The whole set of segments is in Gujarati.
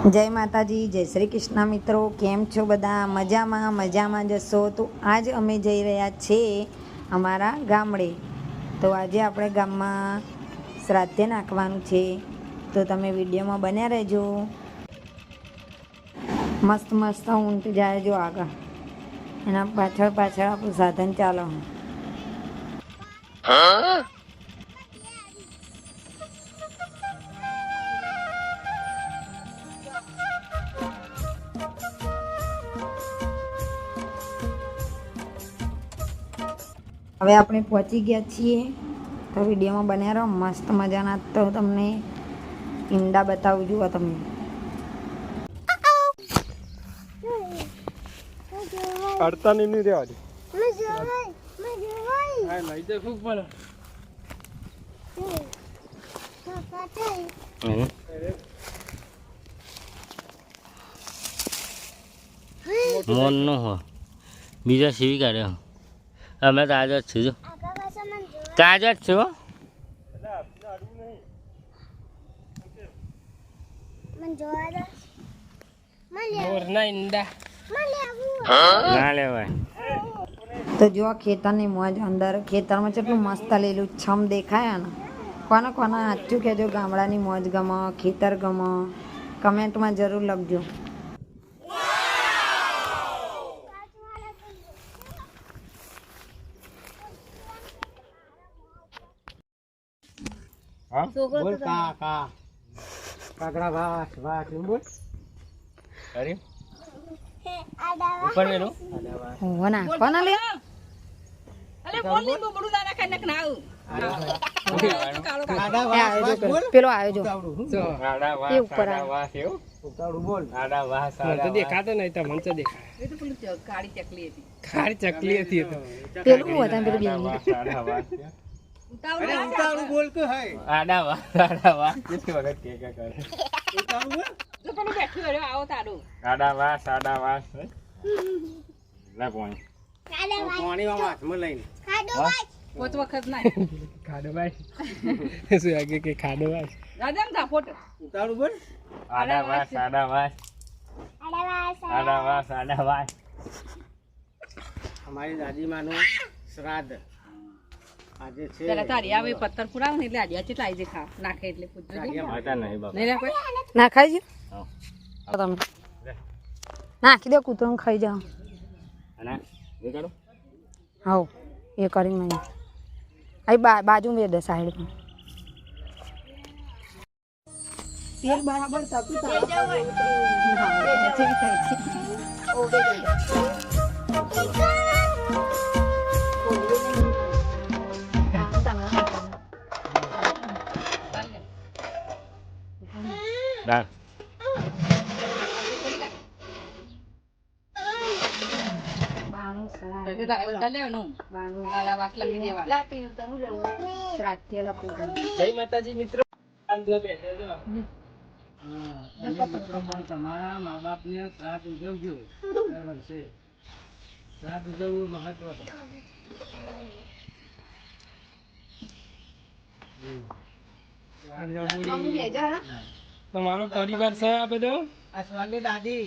જય માતાજી, જય શ્રી કૃષ્ણ મિત્રો. કેમ છો બધા? મજામાં મજામાં જશો તો આજ અમે જઈ રહ્યા છીએ અમારા ગામડે. તો આજે આપણે ગામમાં શ્રાદ્ધે નાખવાનું છે. તો તમે વિડીયોમાં બન્યા રહેજો. મસ્ત મસ્ત ઊંટ જાય જો આગળ. એના પાછળ પાછળ આપણું સાધન ચાલો હવે આપણે પહોંચી ગયા છીએ તો વિડીયોમાં બન્યા રહો મસ્ત મજાના તો તમને ઈંડા બતાવું જુઓ તમે અડતા નહીં નહીં રહેવા દે હા લઈ જાય ખૂબ પડે. મોન નો હો. બીજા સીવી કાઢે હો. અમે તો આજ જ છું જો. તાજ જ છું તો જો ખેતરની મોજ અંદર ખેતરમાં કેટલું મસ્ત લીલું છમ દેખાય ને કોને કોને સાચું કહેજો ગામડાની મોજ ગમો ખેતર ગમો. કમેન્ટમાં જરૂર લખજો. હા? બોલ કા કા કાકડા વાસ વાસ એમ બોલ. અરે? ઉપર મેલું. હો ના કોના લે? કાડા એ આવ્યો જો પેલો. પેલો આવ્યો જો. એ ઉપર બોલ. દેખાતો નહીં તો મને તો દેખાય ખારી ચકલી હતી. પેલું હતા પેલું ઉતાવળું બોલ કે હે. આડા વાસ આડા વાસ કેટલી વખત કે કે કરે ઉતાવળું બોલ. આડા વાસ આડા વાસ લે પોણી. પાણીમાં હાથમાં લઈને. ખાડો ભાઈ શું કે ખાડો ભાઈ ઉતાવળું બોલ. આડા વાસ આડા વાસ આડા વાસ આડા અમારી દાદીમાનું શ્રાદ્ધ ને ના નાખી દો કૂતરો ખાઈ જાઓ અને એ કરું. હવ એ કરી મને. અહીં બાજુ મેં દે સાઈડ પર. તેલ બરાબર તપી દાળ જય માતાજી મિત્રો તમારા મા બાપ ને શ્રાદ્ધ ઉજવજો દર વર્ષે શ્રાદ્ધ ઉજવવું મહત્વ છે તમારો પરિવાર છે આ બધો આ સ્વાગત દાદી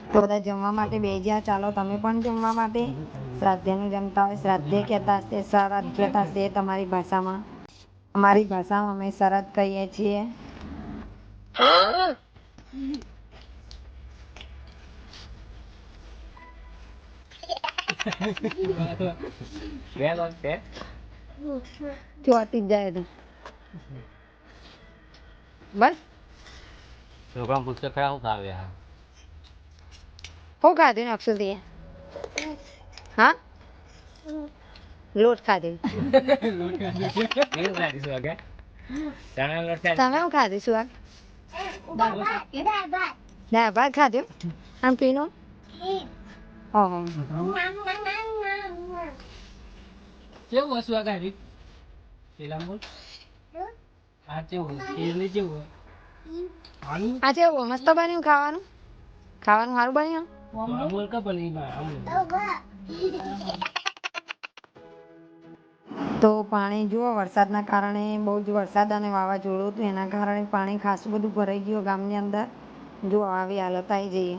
તો બધા જમવા માટે બે જ્યાં ચાલો તમે પણ જમવા માટે. શ્રાદ્ધેનું જમતા હોય શ્રાદ્ધે કહેતા હશે શરદ કહેતા હશે તમારી ભાષામાં. અમારી ભાષામાં અમે શરદ કહીએ છીએ. જાય તો. બસ. છોકરા પૂછે ખરા શું ખાવે આ હું ખાધું ને અક્ષુથી હા લોટ ખાધી તમે શું ખાધું આ દાળ ભાત ખાધું આમ પીનું કેવું હસું આ ગાડી પેલા બોલ આ કેવું એને કેવું આનું આ કેવું મસ્ત બન્યું ખાવાનું? ખાવાનું સારું બન્યું? બોલ કે તો પાણી જુઓ વરસાદના કારણે બહુ જ વરસાદ અને વાવાઝોડું હતું. એના કારણે પાણી ખાસું બધું ભરાઈ ગયું ગામની અંદર. જો આવી હાલત આવી જઈએ.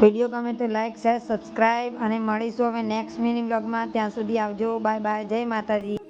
વીડિયો ગમે તો લાઈક શેર સબસ્ક્રાઈબ અને મળીશું હવે નેક્સ્ટ મિની બ્લોગમાં ત્યાં સુધી આવજો. Bye bye. જય માતાજી.